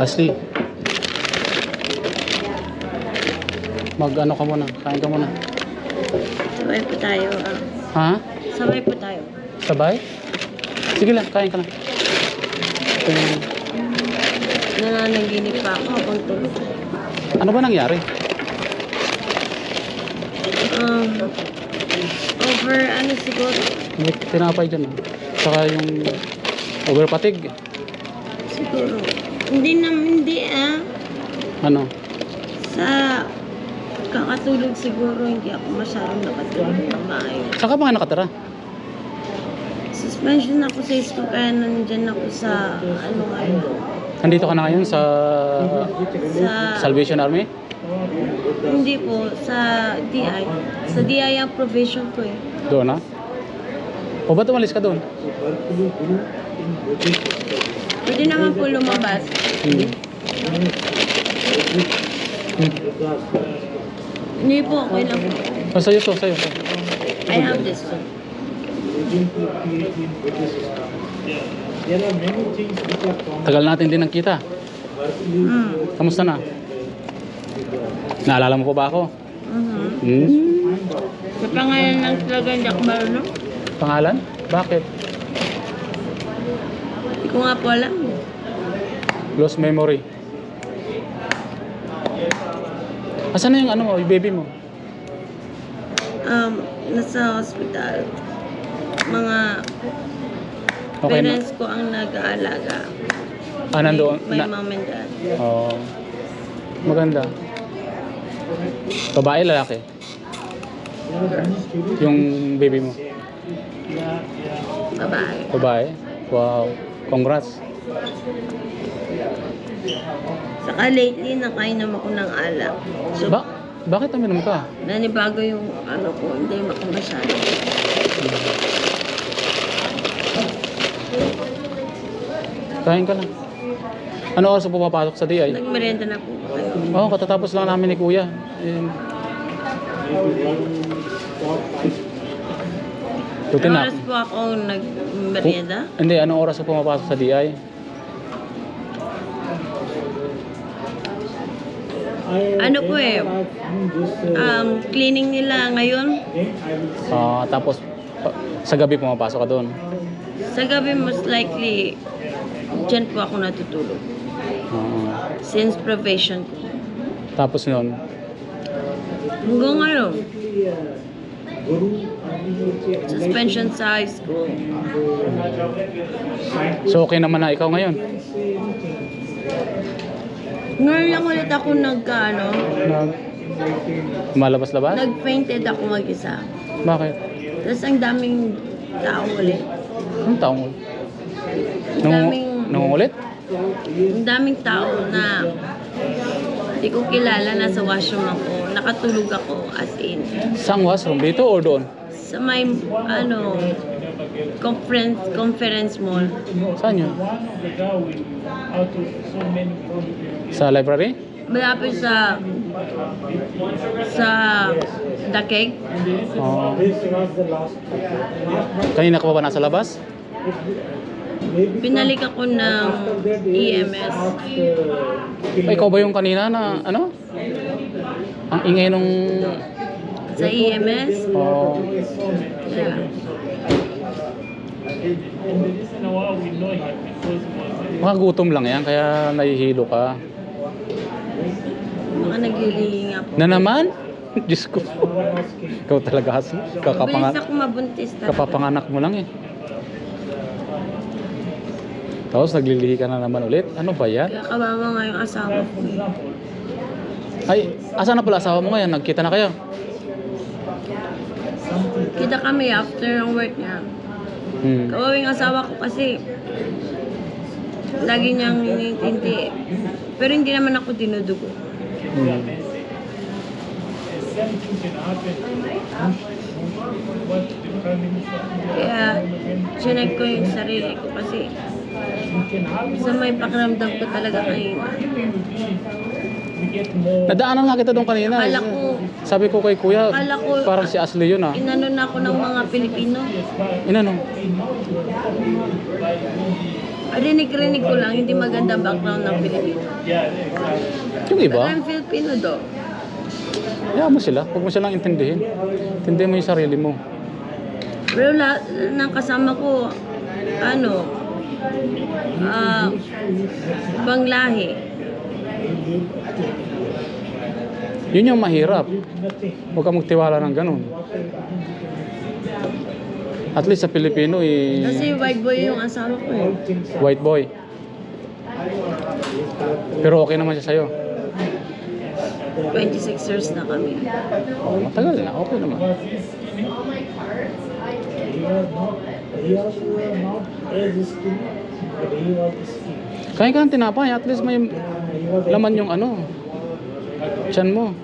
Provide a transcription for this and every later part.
Ashley. Mag ano ka muna, kain ka muna. Sabay po tayo. ah. Ha? Sabay po tayo. Sabay? Sige lang, kain ka lang. Ito yung- Nananaginip pa ako habang tulog. Ano ba nangyari? Um, over ano siguro? May tinapay dyan ah. Saka yung overpatig. Siguro. Hindi na, hindi ah. Ano? Sa kakatulog siguro, hindi ako masyadong nakatulog na maayos. Saka nga nakatira? Suspension ako sa school kaya nandyan ako sa ano ngayon. Nandito ka na ngayon sa Sa, Salvation Army? hindi po, sa DI. Sa DI ang provision ko eh. Doon na? O ba't umalis ka doon? Pwede naman po lumabas. Hmm. Hmm. Hindi po, okay lang po. Oh, sa'yo to, sa'yo. sa'yo. I have this one. There are many things which are common. Tagal natin din ang kita. Mm. Kamusta na? Naalala mo pa ba ako? Mhm. Hmm? Sa pangalan ng hindi ako marunong. Pangalan? Bakit? Hindi ko nga po alam. Lost memory. Asan na yung ano mo, yung baby mo? Um, nasa hospital. Mga Okay na. parents ko ang nag-aalaga. Ah, nandoon. My, my Na, mom and dad. oh. Maganda. Babae, lalaki? Yung baby mo. Babae. Babae? Wow. Congrats. Saka lately, nakainom ako ng alak. So, Ba bakit uminom ka? nanibago yung ano ko, hindi ako masyado. Kain ka lang. Ano oras ka pumapasok sa DI? Nagmerenda na po. Oo, oh, katatapos lang namin ni Kuya. Eh, Tuti Ano na. oras po ako nagmerienda? Hindi, anong oras ka pumapasok sa DI? Ano po eh, um, cleaning nila ngayon. Ah, tapos pa- sa gabi pumapasok ka doon. Sa gabi most likely, dyan po ako natutulog. Ah, Since probation ko. tapos noon, Hanggang ngayon, suspension sa high school. so okay naman na ikaw ngayon. Ngayon lang ulit ako nagka, ano, Nag Malabas-labas? nag-fainted ako mag-isa. Bakit? Tapos ang daming tao ulit. Anong taong ulit? Ang daming, nangungulit? ang daming tao na hindi ko kilala, nasa washroom ako. Nakatulog ako as in. Saan washroom? Dito or doon? Sa may, ano, conference, conference mall. Saan yun? Sa library? Malapit sa, sa Dakeg. Oh. Kanina ka pa ba nasa labas? Pinalik ako ng EMS. Ay, ikaw ba yung kanina na ano? Ang ingay nung... Sa EMS. Oh, Yeah. Mga gutom lang yan, kaya nahihilo ka. Mga naglilihi nga po. Na naman? Diyos ko. Ikaw talaga. Mabilis Kakapanga, ako mabuntis talaga. kapapanganak mo lang eh. Tapos naglilihi ka na naman ulit. Ano ba yan? Kaya kawawa nga yung asawa ko. Ay, asa na pala asawa mo ngayon? Nagkita na kayo? Kita kami after ng work niya. Hmm. Kawawing asawa ko kasi lagi niyang inintindi. Pero hindi naman ako dinudugo. Hmm. Kaya sinag ko yung sarili ko kasi sa may pakiramdam ko talaga kanina. Nadaanan nga kita doon kanina. Akala ko- Sabi ko kay kuya, Akala ko- parang si Ashley yun ah. Inano na ako ng mga Pilipino. Inano? Rinig-rinig ko lang, hindi maganda ang background ng Pilipino. Yung But iba, I'm Filipino do. hayaan mo sila. Huwag mo silang intindihin. Intindihin mo yung sarili mo. Pero lahat ng kasama ko, ano, ah, ibang lahi. Yun yung mahirap. Huwag ka magtiwala ng ganun. At least sa Pilipino, eh, Kasi white boy yung asawa ko eh. White boy. Pero okay naman siya sa'yo. 26 years na kami. Oh, matagal na, okay naman. Kain ka ng tinapay, at least may laman yung ano, tiyan mo.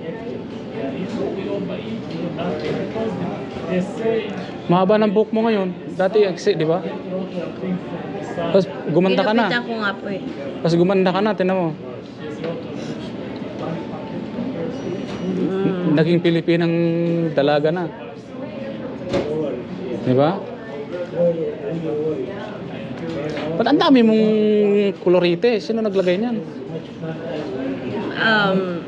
Mahaba ng buhok mo ngayon. Dati, exe, di ba? Tapos gumanda ka na. Pinupitan ko nga po eh. Tapos gumanda ka na, tinan mo. Mm. Naging Pilipinang dalaga na. Di ba? Ba't ang dami mong kolorite? Sino naglagay niyan? Um,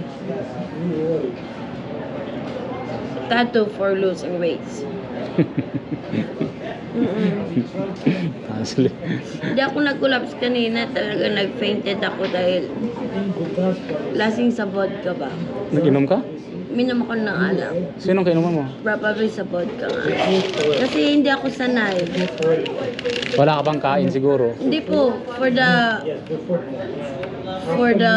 tattoo for losing weight. Mm-mm. Honestly. Hindi ako nag-collapse kanina. Talaga nag-fainted ako dahil lasing sa vodka ba. Nag-inom ka? Minom ako ng alak. Sinong kainuman mo? Probably sa vodka nga. Kasi hindi ako sanay. Wala ka pang kain siguro. Hindi po. For the... For the...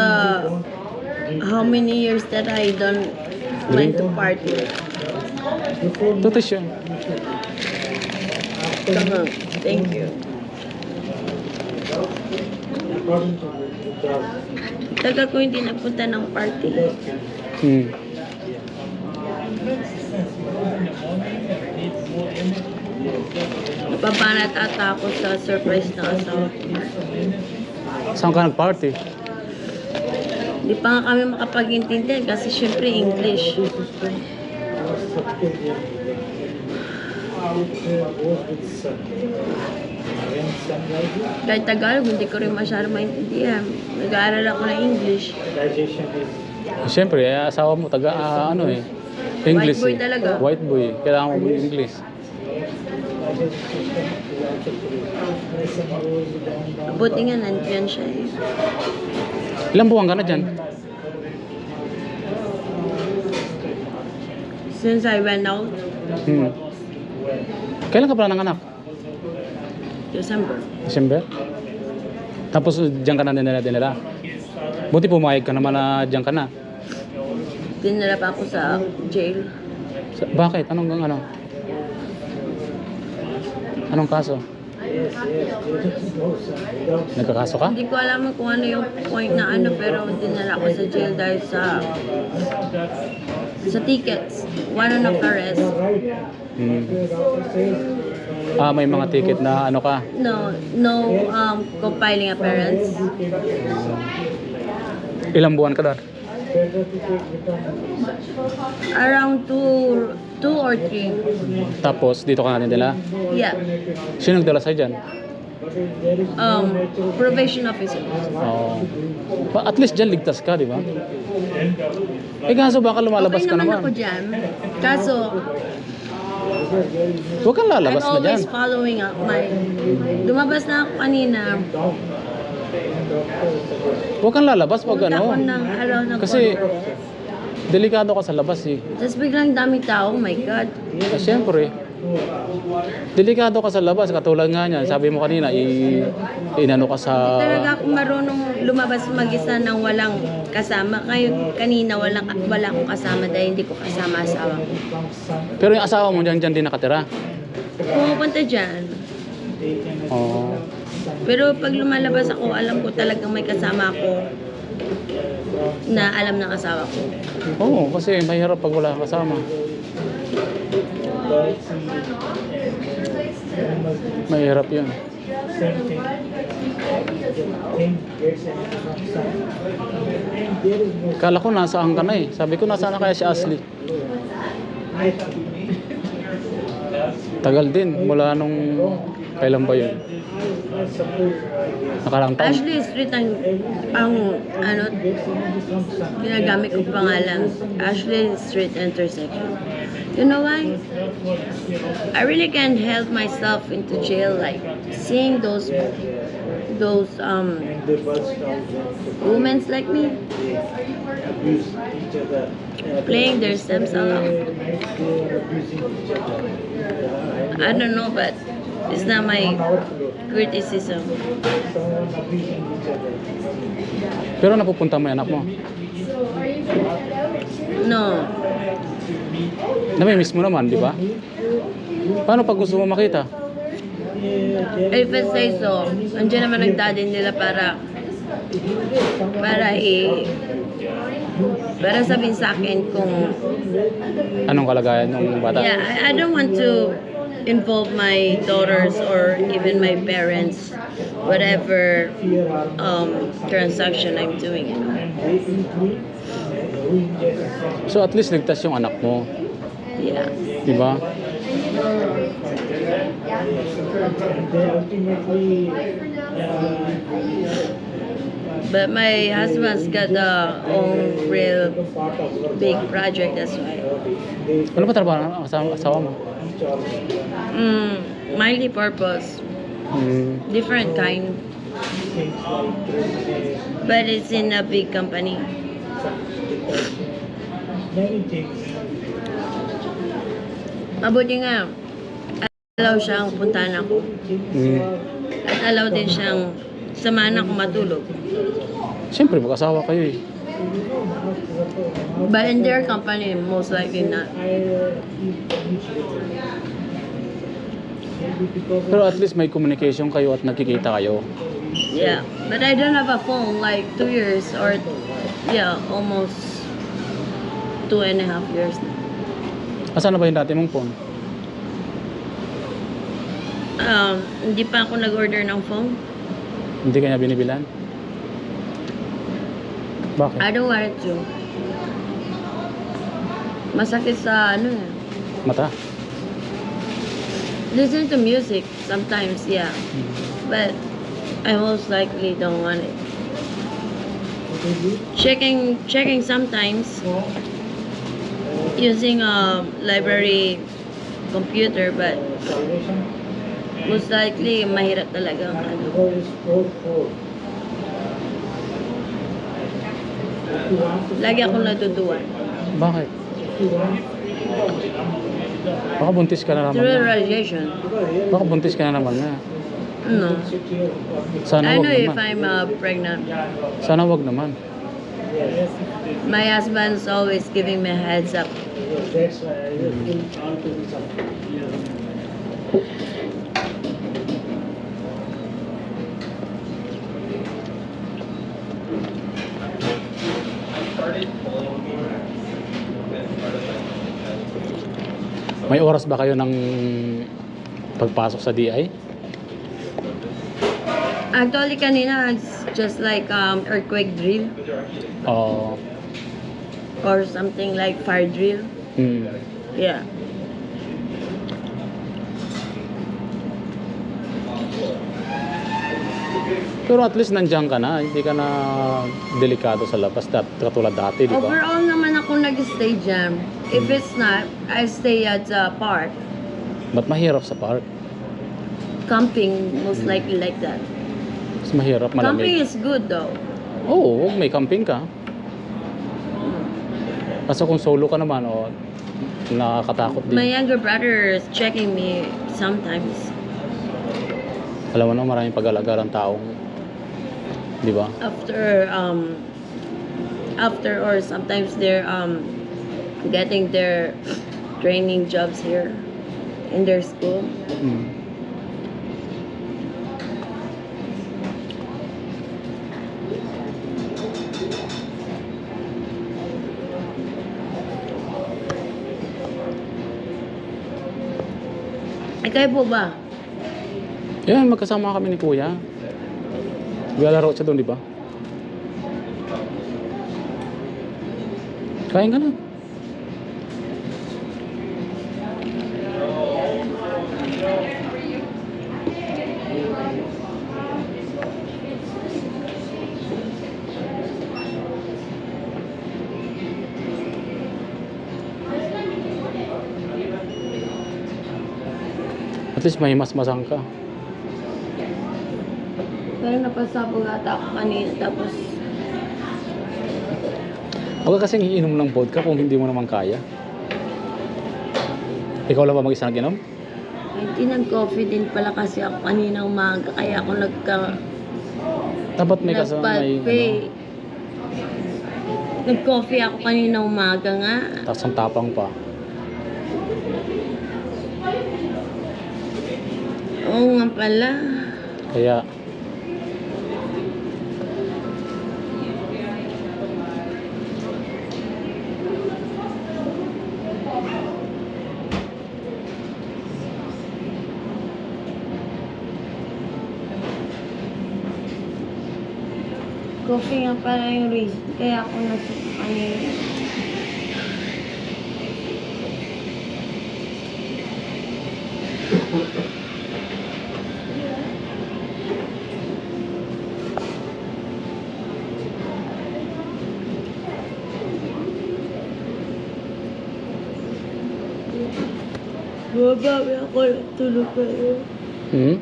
How many years that I don't went to party. Tutis yun. Uh-huh. Thank you. Tagal ko hindi napunta ng party. Hmm. Napapanat ata ako sa surprise na asawa ko. Saan ka nag-party? Hindi pa nga kami makapag-intindi kasi syempre English. Kahit Tagalog, hindi ko rin masyado maintindihan. Nag-aaral ako ng English. Siyempre, eh, asawa mo, taga, ah, ano eh. English White boy eh. talaga. White boy. Kailangan mo mag-English. Buti nga nandiyan siya eh. Ilang buwan ka na dyan? Since I went out, Hmm. Kailan ka pala nanganak? December. December? Tapos diyan ka na dinala dinala. Buti pumayag ka naman na diyan ka na. Dinala pa ako sa jail. Sa- bakit? Anong ano? Anong kaso? Nagkakaso ka? Hindi ko alam kung ano yung point na ano pero dinala ako sa jail dahil sa sa tickets. One of arrest. Hmm. Ah, may mga ticket na ano ka. No, no um, compiling appearance. Ilang buwan ka doon? Around two, two or three. Tapos dito ka na dinala. Yeah. Sino nagdala sa'yo dyan? Um, probation officer. Oo. Pa- At least dyan ligtas ka, di ba? Eh kaso baka lumalabas okay ka naman ako naman. dyan. Kaso, Huwag kang I'm lalabas na dyan. always following up my... Lumabas na ako kanina. Huwag kang lalabas pag Punta ano. ng ng Kasi delikado ka sa labas eh. Tapos biglang daming tao, oh my God. Ah, Siyempre. Delikado ka sa labas. Katulad nga niyan, sabi mo kanina, i inano ka sa... Talaga ako marunong lumabas mag-isa ng walang kasama. Kayo, kanina walang, wala akong kasama dahil hindi ko kasama asawa ko. Pero yung asawa mo dyan, dyan din nakatira. Pumupunta dyan. Oo. Pero pag lumalabas ako, alam ko talagang may kasama ako na alam ng asawa ko. Oo, kasi mahirap pag wala kang kasama. Mahirap yun. Kala ko nasaan ka na eh. Sabi ko nasaan na kaya si Ashley. Tagal din mula nung kailan ba yun? I suppose uh, Nakarang taon. Ashley Street ang, ang ano, gets enough sun. ginagamit kong pangalan. Ashley Street intersection. You know why? I really can't help myself into jail, like seeing those those um And they burst out uh, women like me they abuse each other. Uh, playing their stems they, along. they are abusing each other. Uh, I don't know, but it's not my criticism. Pero napupunta mo yung anak mo. No, Namimiss mo naman, di ba? Paano pag gusto mo makita? if I say so, andyan naman ang daddy nila para para i para sabihin sa akin kung Anong kalagayan ng bata? Yeah, I, I don't want to involve my daughters or even my parents, whatever um, transaction I'm doing. You know? And they include who injects So at least ligtas yung anak mo. Yeah. Di ba? and they ultimately uh, But my husband's got the own real become part of our big project, that's why. They Ano ba trabaho ng asawa, asawa mo? each other Mm, different kind, but it's in a big company. Mabuti nga, allow siyang puntahan ako. Hmm. At allow din siyang samahan ako matulog. Siyempre, mag-asawa kayo eh. But in their company, most likely not. Pero at least may communication kayo at nakikita kayo. Yeah, but I don't have a phone like two years or yeah, almost two and a half years. now. Asan na ba yung dati mong phone? Um, hindi pa ako nag-order ng phone. Hindi kanya binibilan? Bakit? I don't want to. Masakit sa ano eh. Mata? Listen to music sometimes, yeah. Hmm. But I most likely don't want it. Checking, checking sometimes using a library computer, but most likely mahirap talaga ang ano. because it's four four. If you want to Lagi akong natutuwan. Bakit? Baka buntis ka na naman Through na. radiation. Baka buntis ka na naman na. No. Sana I wag know if naman. I'm uh, pregnant. Sana wag naman. My husband's always giving me a heads up. May oras ba kayo ng pagpasok sa DI? Actually, kanina, it's just like um, earthquake drill O... or something like fire drill. hmm. Yeah. Pero at least nandiyan ka na. Hindi ka na delikado sa labas. Dat, katulad dati, di ba? Overall naman ako nag-stay dyan. If it's not, I stay at the park. Ba't mahirap sa park? Camping, most likely like that. Mas mahirap, Camping malamig. is good though. Oo, may camping ka. Kaso kung solo ka naman, o nakakatakot My din. younger brother is checking me sometimes Alam mo na, maraming pag-alagalang taong, di ba? after um after or sometimes they're um getting their training jobs here in their school. Mm. Kayo po ba? Yan, magkasama kami ni Kuya. Naglalaro siya doon, di ba? Kain ka. At least may mas-masang ka. Pero napasabog ata ako kanina tapos Huwag ka kasing iinom ng vodka kung hindi mo naman kaya. Ikaw lang ba mag-isa nag-inom? hindi nag-coffee din pala kasi ako kanina umaga kaya ako nagka Dapat may kasama may ano, Nag-coffee ako kanina umaga nga. tapos ang tapang pa. Oo nga pala. Kaya Coffee nga pala yung reason. Kaya ako nasuko kanina. Babawi ako nagtulog kayo. hmm?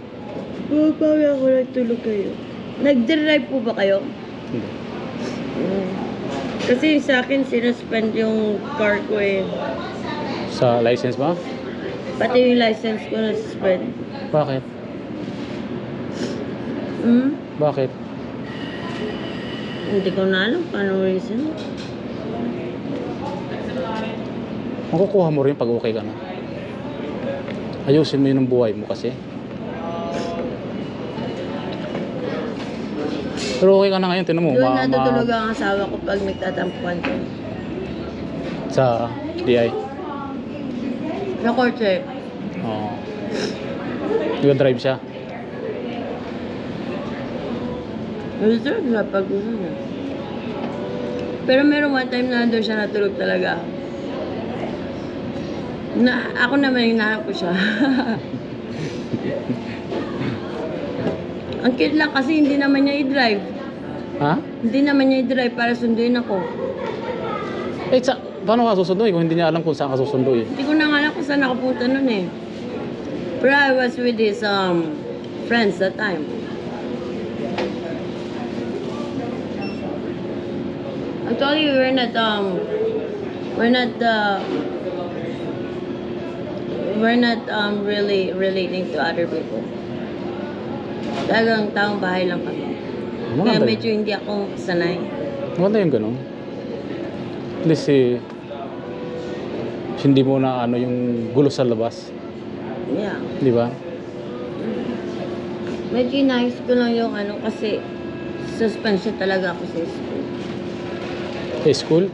Babawi ako nagtulog kayo. Nag-drive po ba kayo? Kasi sa akin, sinuspend yung car ko eh. Sa license ba? Pati yung license ko na-suspend. Bakit? Hmm? Bakit? Hindi ko na alam kung anong reason. Makukuha mo rin pag okay ka na. Ayusin mo yun ang buhay mo kasi. Pero okay ka na ngayon, tinan mo. Doon ma- ma- natutulog ang asawa ko pag nagtatampuan ko. sa DI. Sa kotse. Oo. Nag-drive siya. Gusto sa pag gusto niya. Pero meron one time na doon siya natulog talaga. Na, ako naman yung hinahanap ko siya. Ang cute lang kasi hindi naman niya i-drive. Ha? Hindi naman niya i-drive para sunduin ako. Eh, sa, paano ka susunduin kung hindi niya alam kung saan ka susunduin? Hindi ko na nga alam kung saan nakapunta nun eh. Pero I was with his um, friends that time. Actually, we're not, um, we're not, uh, we're not um, really relating to other people. Talagang taong bahay lang kami. Kaya Maganda, medyo hindi ako sanay. maganda yung ganun. At least eh, hindi mo na ano yung gulo sa labas. Yeah. Di ba? Medyo nice ko lang yung ano kasi suspension talaga ako sa school. Sa school?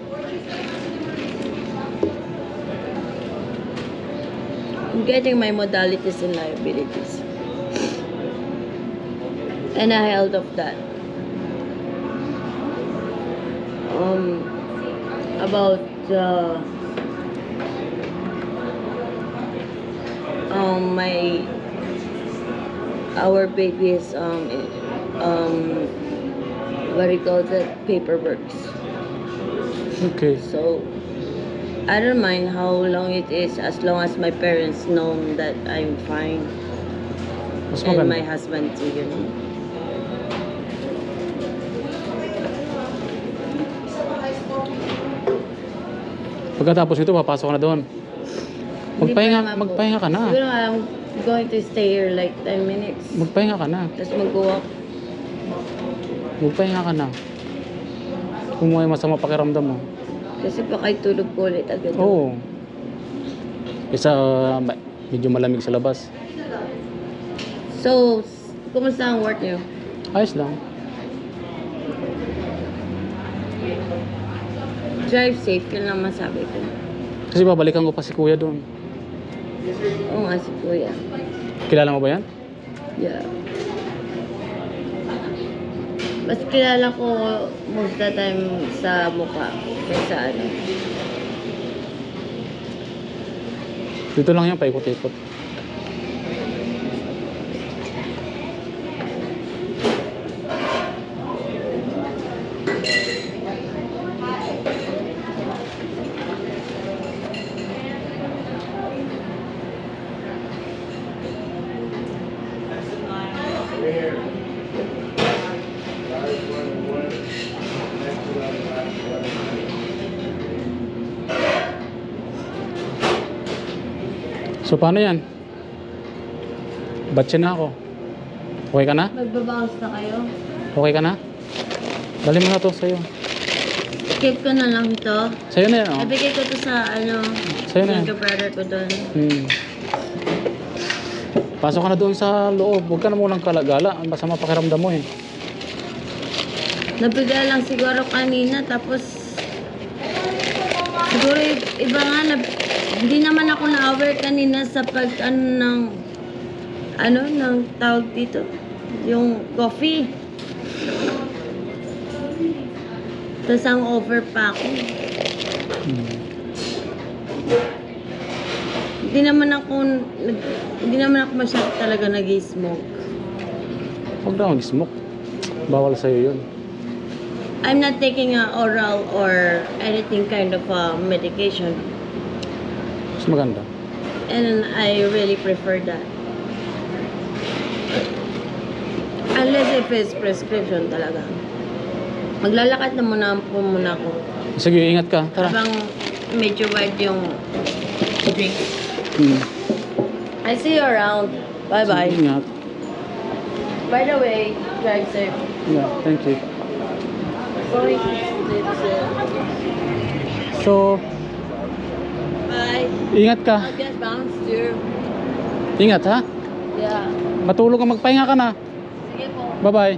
I'm getting my modalities and liabilities. And I held of that. Um, about uh, um, my our baby's um, um, what do you call that paperworks. Okay. So, I don't mind how long it is as long as my parents know that I'm fine. Mas And my husband too, you know. Pagkatapos nito, papasok ka na doon. Magpahinga, magpahinga ka na. Siguro I'm going to stay here like 10 minutes. Magpahinga ka na. Tapos mag-walk. Magpahinga ka na. Kung may masama pakiramdam mo. Kasi baka itulog ko ulit agad. Oo. Isa, uh, medyo malamig sa labas. So, kumusta ang work niyo? Ayos lang. Drive safe, yun lang masabi ko. Kasi babalikan ko pa si kuya doon. Oo nga si Kuya. Kilala mo ba yan? Yeah. Mas kilala ko most of the time sa mukha kaysa ano. Dito lang yan, paikot-ikot. So paano yan? Batsin na ako. Okay ka na? Magbabounce na kayo? Okay ka na? Dali mo na to sa'yo. Keep ko na lang ito. Sa'yo na yan, oh. Nabigay ko to sa ano, Sa'yo na yan. brother ko doon. Hmm. Pasok ka na doon sa loob. Huwag ka na munang kalagala. Basta mapakiramdam mo eh. Nabigay lang siguro kanina tapos siguro iba nga na hindi naman ako na-aware kanina sa pag ano ng ano ng tawag dito yung coffee tapos ang over pa ako Hmm. hindi naman ako nag, hindi naman ako masyado talaga nag-smoke Huwag na mag-smoke. Bawal sa'yo yun. I'm not taking a oral or anything kind of uh, medication Mas maganda. And I really prefer that. Unless if it's prescription talaga. Maglalakad na muna po muna ako. Sige, ingat ka. Tara. Habang medyo wide yung drink. Hmm. I see you around. Bye-bye. Ingat. By the way, drive safe. Yeah, thank you. Sorry. So. Ingat ka. I'll get bounced here. Ingat ha. Yeah. Matulog ka, magpahinga ka na. Sige po. Bye-bye.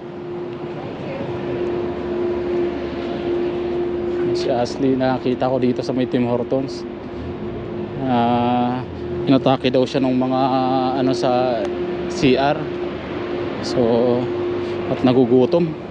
Si Ashley, nakakita ko dito sa may Tim Hortons. Ah, inatake daw siya ng mga ano sa CR. So, at nagugutom.